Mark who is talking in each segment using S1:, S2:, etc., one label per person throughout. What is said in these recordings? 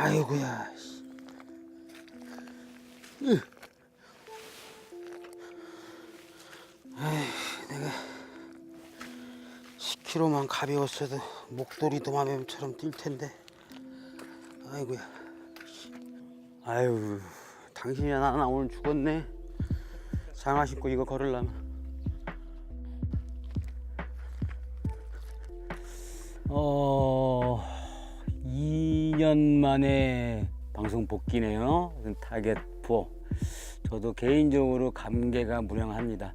S1: 아이고야. 에이, 내가 10kg만 가벼웠어도 목도리 도마뱀처럼 뛸 텐데. 아이고야. 아유, 당신이 나, 나 오늘 죽었네. 장화 신고 이거 걸으려면. 어, 2년 만에 방송 복귀네요. 타겟 4. 저도 개인적으로 감개가 무량합니다.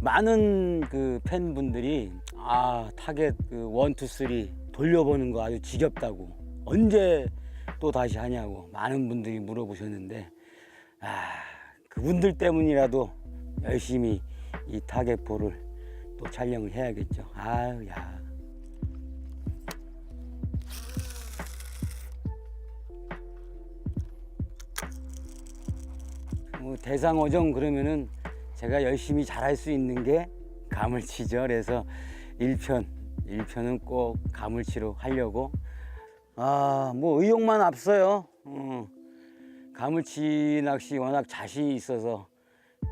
S1: 많은 그 팬분들이 아, 타겟 그 1, 2, 3 돌려보는 거 아주 지겹다고. 언제 또 다시 하냐고 많은 분들이 물어보셨는데 아, 그분들 때문이라도 열심히 이 타겟 4를 또 촬영을 해야겠죠. 아유, 야. 대상어정 그러면은 제가 열심히 잘할 수 있는 게 가물치죠. 그래서 1편, 1편은 꼭 가물치로 하려고. 아, 뭐 의욕만 앞서요. 어, 가물치 낚시 워낙 자신이 있어서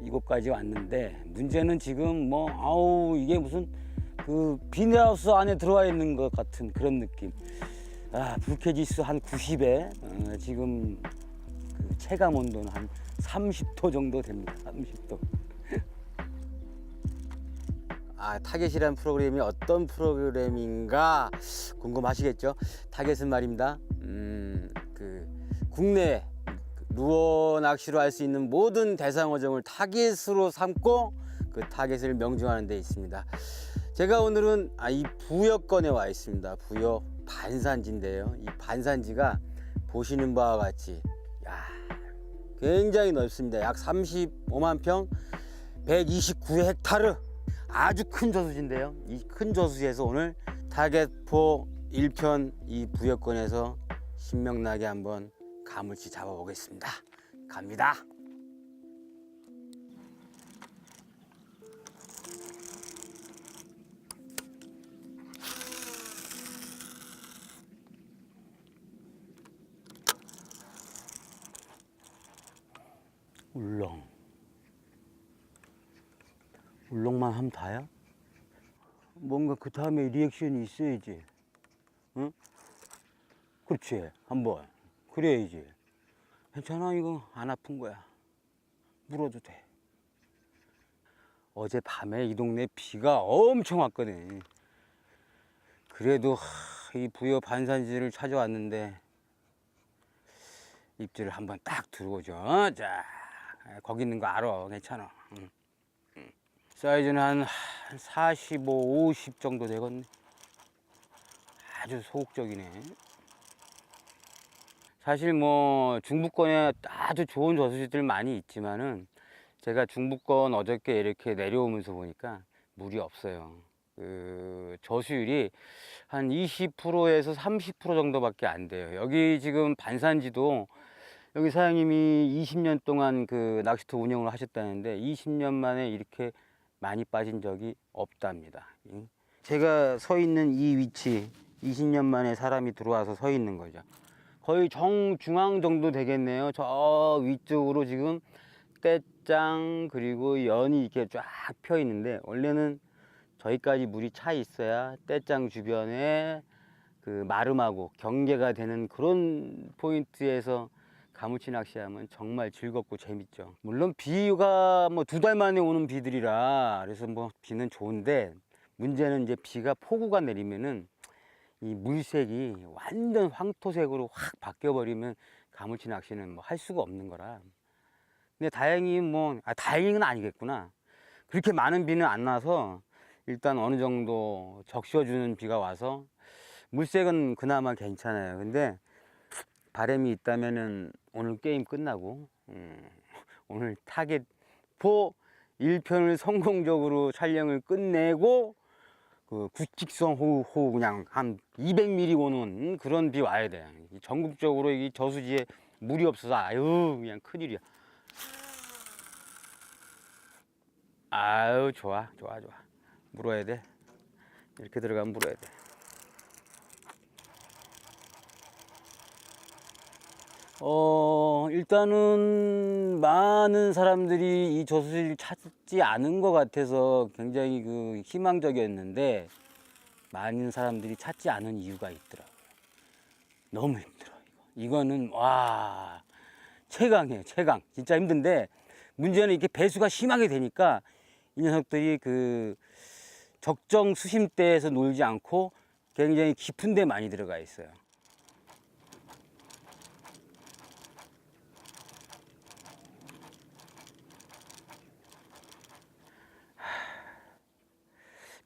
S1: 이곳까지 왔는데 문제는 지금 뭐 아우 이게 무슨 그 비닐하우스 안에 들어와 있는 것 같은 그런 느낌. 아, 불쾌지수 한 90에 어, 지금 그 체감 온도는 한 30도 정도 됩니다. 30도. 아, 타겟이라는 프로그램이 어떤 프로그램인가 궁금하시겠죠? 타겟은 말입니다. 음, 그 국내 루어 낚시로 할 수 있는 모든 대상어종을 타겟으로 삼고 그 타겟을 명중하는 데 있습니다. 제가 오늘은 아, 이 부여권에 와 있습니다. 부여 반산지인데요. 이 반산지가 보시는 바와 같이 야, 굉장히 넓습니다. 약 35만 평, 129헥타르. 아주 큰 저수지인데요. 이 큰 저수지에서 오늘 타겟포 1편 이 부여권에서 신명나게 한번 가물치 잡아보겠습니다. 갑니다. 울렁. 울렁만 하면 다야? 뭔가 그 다음에 리액션이 있어야지. 응? 그렇지. 한번. 그래야지. 괜찮아, 이거. 안 아픈 거야. 물어도 돼. 어제 밤에 이 동네 비가 엄청 왔거든. 그래도 하, 이 부여 반산지를 찾아왔는데 입질을 한번 딱 들어오죠. 자, 거기 있는 거 알아. 괜찮아. 응. 응. 사이즈는 한 45, 50 정도 되겠네. 아주 소극적이네. 사실 뭐 중부권에 아주 좋은 저수지들 많이 있지만은 제가 중부권 어저께 이렇게 내려오면서 보니까 물이 없어요. 그 저수율이 한 20%에서 30% 정도밖에 안 돼요. 여기 지금 반산지도 여기 사장님이 20년 동안 그 낚시터 운영을 하셨다는데 20년 만에 이렇게 많이 빠진 적이 없답니다. 제가 서 있는 이 위치 20년 만에 사람이 들어와서 서 있는 거죠. 거의 정중앙 정도 되겠네요. 저 위쪽으로 지금 떼짱 그리고 연이 이렇게 쫙 펴 있는데 원래는 저기까지 물이 차 있어야 떼짱 주변에 그 마름하고 경계가 되는 그런 포인트에서 가무치 낚시하면 정말 즐겁고 재밌죠. 물론 비가 뭐 두 달 만에 오는 비들이라 그래서 뭐 비는 좋은데 문제는 이제 비가 폭우가 내리면은 이 물색이 완전 황토색으로 확 바뀌어 버리면 가물치 낚시는 뭐 할 수가 없는 거라. 근데 다행히 뭐 아, 다행은 아니겠구나. 그렇게 많은 비는 안 나서 일단 어느 정도 적셔주는 비가 와서 물색은 그나마 괜찮아요. 근데 바람이 있다면은 오늘 게임 끝나고 음, 오늘 타겟 4 1편을 성공적으로 촬영을 끝내고 그 구직성 호우, 호우 그냥 한 200mm 오는 그런 비 와야 돼. 이 전국적으로 이 저수지에 물이 없어서 아유 그냥 큰일이야. 아유 좋아 좋아 좋아 물어야 돼. 이렇게 들어가면 물어야 돼. 어, 일단은 많은 사람들이 이 저수지를 찾지 않은 것 같아서 굉장히 그 희망적이었는데 많은 사람들이 찾지 않은 이유가 있더라고요. 너무 힘들어. 이거. 이거는 와 최강이에요. 최강. 진짜 힘든데 문제는 이렇게 배수가 심하게 되니까 이 녀석들이 그 적정 수심대에서 놀지 않고 굉장히 깊은 데 많이 들어가 있어요.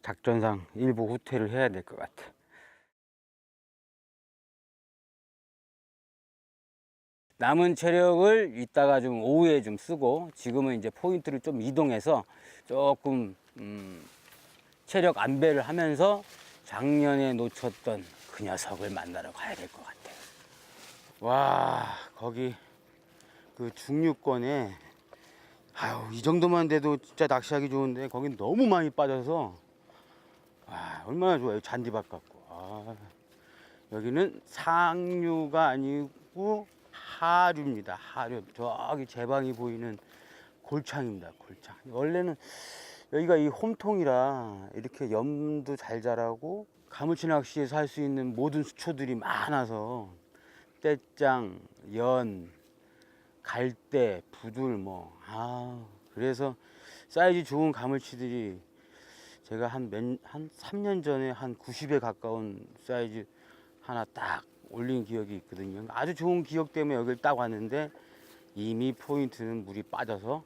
S1: 작전상 일부 후퇴를 해야 될 것 같아. 남은 체력을 이따가 좀 오후에 좀 쓰고 지금은 이제 포인트를 좀 이동해서 조금 음, 체력 안배를 하면서 작년에 놓쳤던 그 녀석을 만나러 가야 될 것 같아요. 와 거기 그 중류권에 아유 이 정도만 돼도 진짜 낚시하기 좋은데 거긴 너무 많이 빠져서 와 얼마나 좋아요 잔디밭 같고. 아, 여기는 상류가 아니고 하류입니다 하류. 저기 제방이 보이는 골창입니다 골창. 원래는 여기가 이 홈통이라 이렇게 염도 잘 자라고 가물치 낚시에서 할수 있는 모든 수초들이 많아서 떼짱, 연, 갈대, 부들 뭐. 아, 그래서 사이즈 좋은 가물치들이 제가 한 몇, 한 3년 전에 한 90에 가까운 사이즈 하나 딱 올린 기억이 있거든요. 아주 좋은 기억 때문에 여길 딱 왔는데 이미 포인트는 물이 빠져서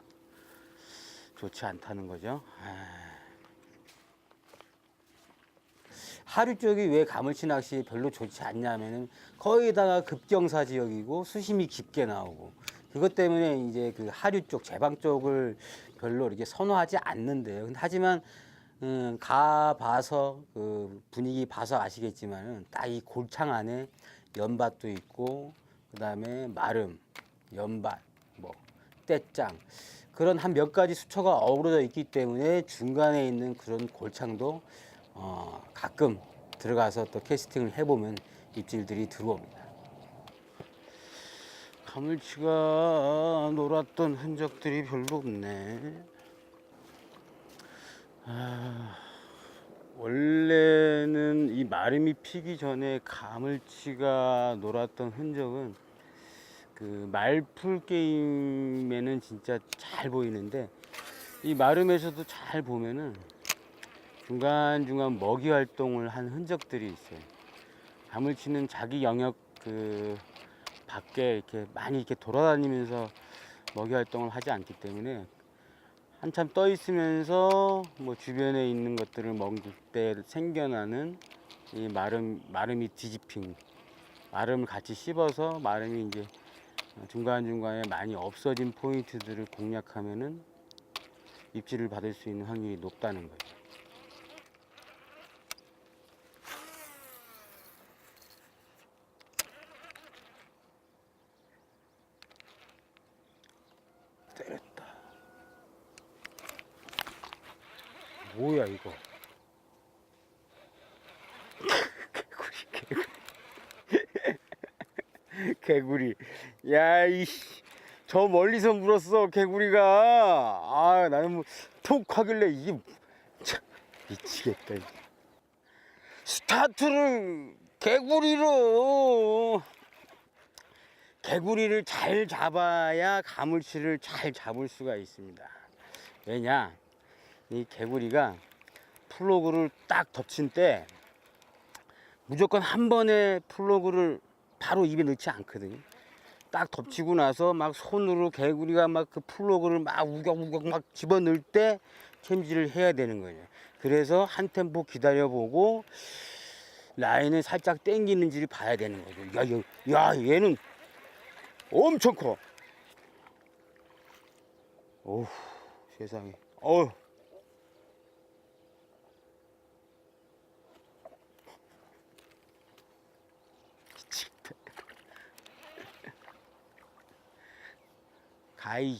S1: 좋지 않다는 거죠. 아. 하류 쪽이 왜 가물치 낚시 별로 좋지 않냐면은 거의 다가 급경사 지역이고 수심이 깊게 나오고 그것 때문에 이제 그 하류 쪽 제방 쪽을 별로 이렇게 선호하지 않는데요. 하지만 음, 가 봐서 그 분위기 봐서 아시겠지만은 딱 이 골창 안에 연밭도 있고 그 다음에 마름, 연밭, 뭐 떼짱 그런 한 몇 가지 수초가 어우러져 있기 때문에 중간에 있는 그런 골창도 어, 가끔 들어가서 또 캐스팅을 해보면 입질들이 들어옵니다. 가물치가 놀았던 흔적들이 별로 없네. 아, 원래는 이 마름이 피기 전에 가물치가 놀았던 흔적은 그 말풀 게임에는 진짜 잘 보이는데 이 마름에서도 잘 보면은 중간중간 먹이 활동을 한 흔적들이 있어요. 가물치는 자기 영역 그 밖에 이렇게 많이 이렇게 돌아다니면서 먹이 활동을 하지 않기 때문에 한참 떠 있으면서 뭐 주변에 있는 것들을 먹을 때 생겨나는 이 마름 마름이 뒤집힌 마름을 같이 씹어서 마름이 이제 중간 중간에 많이 없어진 포인트들을 공략하면은 입질을 받을 수 있는 확률이 높다는. 때 뭐야 이거? 개구리 개구리 개구리. 야 이씨 저 멀리서 물었어 개구리가. 아 나는 뭐톡 하길래 이게 참 미치겠다. 이게. 스타트를 개구리로. 개구리를 잘 잡아야 가물치를 잘 잡을 수가 있습니다. 왜냐? 이 개구리가 플로그를 딱 덮친 때 무조건 한 번에 플로그를 바로 입에 넣지 않거든요. 딱 덮치고 나서 막 손으로 개구리가 막 그 플로그를 막 우격우격 막 집어넣을 때 챔질을 해야 되는 거예요. 그래서 한 템포 기다려보고 라인을 살짝 당기는지를 봐야 되는 거죠. 야, 야, 얘는 엄청 커. 오우, 세상에. 어우. ai